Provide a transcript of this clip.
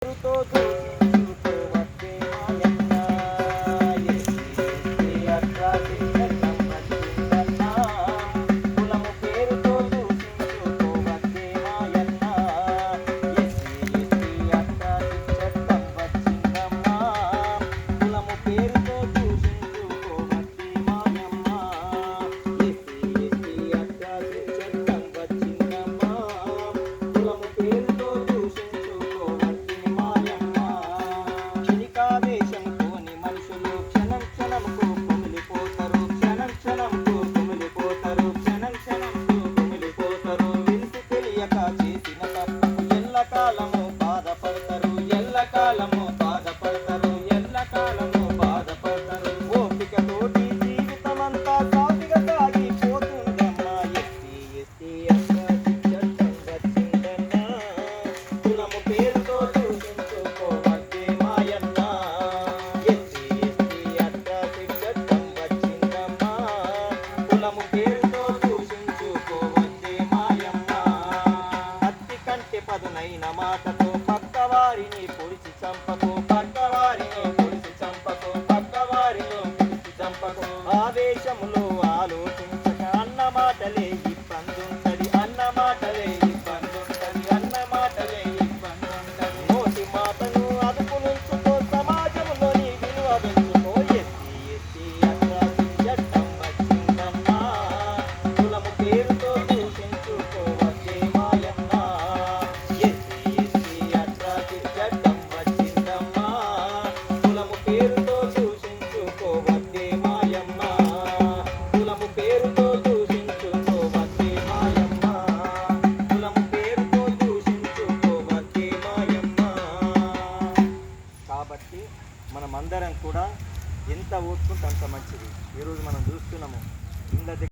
todo పేరుతో దూషించుకోవద్దే మాయమ్మ. అత్తి కంటే పదునైన మాటతో పక్కవారిని పొడిచి చంపకు పక్కవారిని పొడిచి చంపకు పక్కవారిని పొడిచి చంపకు. ఆవేశములో ఆలోచించక అన్న మాటలే ఇబ్బంది. కాబట్టి మనమందరం కూడా ఎంత ఓర్చుకుంటే అంత మంచిది. ఈరోజు మనం చూస్తున్నాము. ఇండ్ల